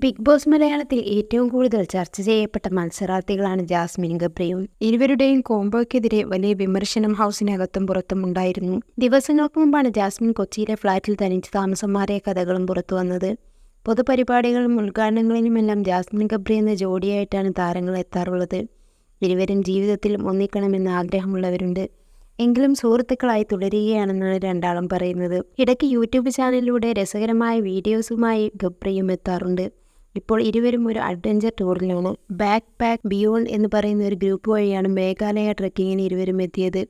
Big boss മലയാളത്തിൽ ഏറ്റവും കൂടുതൽ ചർച്ച ചെയ്യപ്പെട്ട മത്സരാർത്ഥികളാണ് ജാസ്മിൻ ഗബ്രിയും. ഇരുവരുടെയും കോംബോയ്ക്കെതിരെ വലിയ വിമർശനം ഹൗസിനകത്തും പുറത്തും ഉണ്ടായിരുന്നു. ദിവസങ്ങൾക്ക് മുമ്പാണ് ജാസ്മിൻ കൊച്ചിയിലെ ഫ്ളാറ്റിൽ തനിച്ച് താമസം മാറിയ കഥകളും പുറത്തു വന്നത്. പൊതുപരിപാടികളും ഉദ്ഘാടനങ്ങളിലുമെല്ലാം ജാസ്മിൻ ഗബ്രി എന്ന ജോഡിയായിട്ടാണ് താരങ്ങൾ എത്താറുള്ളത്. ഇരുവരും ജീവിതത്തിൽ ഒന്നിക്കണമെന്ന് ആഗ്രഹമുള്ളവരുണ്ട്. എങ്കിലും സുഹൃത്തുക്കളായി തുടരുകയാണെന്നാണ് രണ്ടാളും പറയുന്നത്. ഇടയ്ക്ക് യൂട്യൂബ് ചാനലിലൂടെ രസകരമായ വീഡിയോസുമായി ഗബ്രയും എത്താറുണ്ട്. ഇപ്പോൾ ഇരുവരും ഒരു അഡ്വഞ്ചർ ടൂറിലാണ് ബാക്ക് പാക്ക് ബിയോണ്ട് എന്ന് പറയുന്ന ഒരു ഗ്രൂപ്പ് വഴിയാണ് മേഘാലയ ട്രക്കിങ്ങിന് ഇരുവരും എത്തിയത്.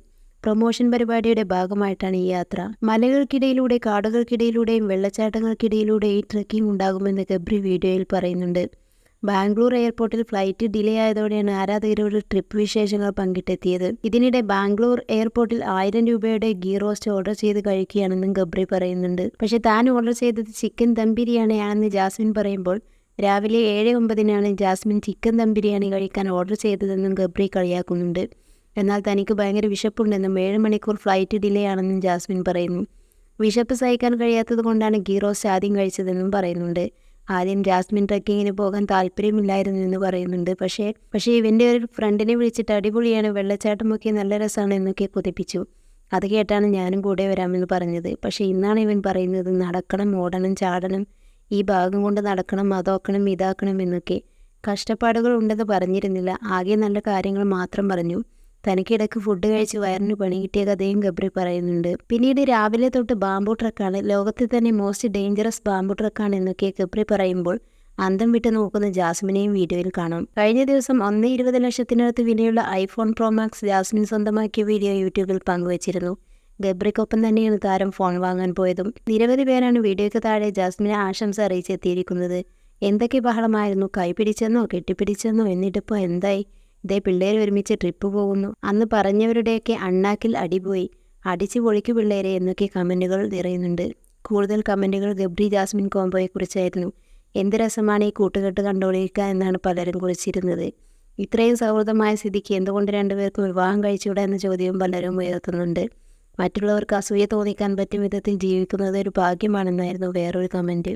പ്രൊമോഷൻ പരിപാടിയുടെ ഭാഗമായിട്ടാണ് ഈ യാത്ര. മലകൾക്കിടയിലൂടെ കാടുകൾക്കിടയിലൂടെയും വെള്ളച്ചാട്ടങ്ങൾക്കിടയിലൂടെ ഈ ട്രക്കിംഗ് ഉണ്ടാകുമെന്ന് ഗബ്രി വീഡിയോയിൽ പറയുന്നുണ്ട്. ബാംഗ്ലൂർ എയർപോർട്ടിൽ ഫ്ലൈറ്റ് ഡിലേ ആയതോടെയാണ് ആരാധകരോട് ട്രിപ്പ് വിശേഷങ്ങൾ പങ്കിട്ടെത്തിയത്. ഇതിനിടെ ബാംഗ്ലൂർ എയർപോർട്ടിൽ ആയിരം രൂപയുടെ ഗീ റോസ്റ്റ് ഓർഡർ ചെയ്ത് കഴിക്കുകയാണെന്നും ഗബ്രി പറയുന്നുണ്ട്. പക്ഷേ താൻ ഓർഡർ ചെയ്തത് ചിക്കൻ ദം ബിരിയാണിയാണെന്ന് ജാസ്മിൻ പറയുമ്പോൾ രാവിലെ ഏഴ് ഒമ്പതിനാണ് ജാസ്മിൻ ചിക്കൻ ദം ബിരിയാണി കഴിക്കാൻ ഓർഡർ ചെയ്തതെന്നും ഗബ്രി കളിയാക്കുന്നുണ്ട്. എന്നാൽ തനിക്ക് ഭയങ്കര വിശപ്പുണ്ടെന്നും ഏഴ് മണിക്കൂർ ഫ്ലൈറ്റ് ഡിലേ ആണെന്നും ജാസ്മിൻ പറയുന്നു. വിശപ്പ് സഹിക്കാൻ കഴിയാത്തത് കൊണ്ടാണ് ഗീ റോസ്റ്റ് ആദ്യം കഴിച്ചതെന്നും പറയുന്നുണ്ട്. ആദ്യം ജാസ്മിൻ ട്രക്കിങ്ങിന് പോകാൻ താല്പര്യമില്ലായിരുന്നു എന്ന് പറയുന്നുണ്ട്. പക്ഷേ പക്ഷേ ഇവന്റെ ഒരു ഫ്രണ്ടിനെ വിളിച്ചിട്ട് അടിപൊളിയാണ് വെള്ളച്ചാട്ടമൊക്കെ നല്ല രസമാണ് എന്നൊക്കെ കുതിപ്പിച്ചു. അത് കേട്ടാണ് ഞാനും കൂടെ വരാമെന്ന് പറഞ്ഞത്. പക്ഷേ ഇന്നാണ് ഇവൻ പറയുന്നത് നടക്കണം ഓടണം ചാടണം. ഈ ഭാഗം കൊണ്ട് നടക്കണം അതോക്കണം ഇതാക്കണം എന്നൊക്കെ കഷ്ടപ്പാടുകൾ ഉണ്ടെന്ന് പറഞ്ഞിരുന്നില്ല. ആകെ നല്ല കാര്യങ്ങൾ മാത്രം പറഞ്ഞു. തനിക്കിടക്ക് ഫുഡ് കഴിച്ച് വയറിന് പണി കിട്ടിയ കഥയും ഗബ്രി പറയുന്നുണ്ട്. പിന്നീട് രാവിലെ തൊട്ട് ബാംബു ട്രക്കാണ് ലോകത്തിൽ തന്നെ മോസ്റ്റ് ഡേഞ്ചറസ് ബാംബു ട്രക്കാണ് എന്നൊക്കെ ഗബ്രി പറയുമ്പോൾ അന്തം വിട്ട് നോക്കുന്ന ജാസ്മിനെയും വീഡിയോയിൽ കാണാം. കഴിഞ്ഞ ദിവസം ഒന്ന് ഇരുപത് ലക്ഷത്തിനകത്ത് വിലയുള്ള ഐഫോൺ പ്രോമാക്സ് ജാസ്മിൻ സ്വന്തമാക്കിയ വീഡിയോ യൂട്യൂബിൽ പങ്കുവച്ചിരുന്നു. ഗബ്രിക്കൊപ്പം തന്നെയാണ് താരം ഫോൺ വാങ്ങാൻ പോയതും. നിരവധി പേരാണ് വീഡിയോയ്ക്ക് താഴെ ജാസ്മിനെ ആശംസ അറിയിച്ചെത്തിയിരിക്കുന്നത്. എന്തൊക്കെ ബഹളമായിരുന്നു? കൈപിടിച്ചെന്നോ കെട്ടിപ്പിടിച്ചെന്നോ? എന്നിട്ടിപ്പോൾ എന്തായി? ഇതേ പിള്ളേർ ഒരുമിച്ച് ട്രിപ്പ് പോകുന്നു. അന്ന് പറഞ്ഞവരുടെയൊക്കെ അണ്ണാക്കിൽ അടിപോയി. അടിച്ച് പൊളിക്കു പിള്ളേരെ എന്നൊക്കെ കമന്റുകൾ നിറയുന്നുണ്ട്. കൂടുതൽ കമന്റുകൾ ഗബ്രി ജാസ്മിൻ കോംബോയെക്കുറിച്ചായിരുന്നു. എന്ത് രസമാണ് ഈ കൂട്ടുകെട്ട് കണ്ടോളിക്കുക എന്നാണ് പലരും കുറിച്ചിരുന്നത്. ഇത്രയും സൗഹൃദമായ സ്ഥിതിക്ക് എന്തുകൊണ്ട് രണ്ടുപേർക്കും വിവാഹം കഴിച്ചുകൂടാ എന്ന ചോദ്യവും പലരും ഉയർത്തുന്നുണ്ട്. മറ്റുള്ളവർക്ക് അസൂയ തോന്നിക്കാൻ പറ്റും വിധത്തിൽ ജീവിക്കുന്നത് ഒരു ഭാഗ്യമാണെന്നായിരുന്നു വേറൊരു കമന്റ്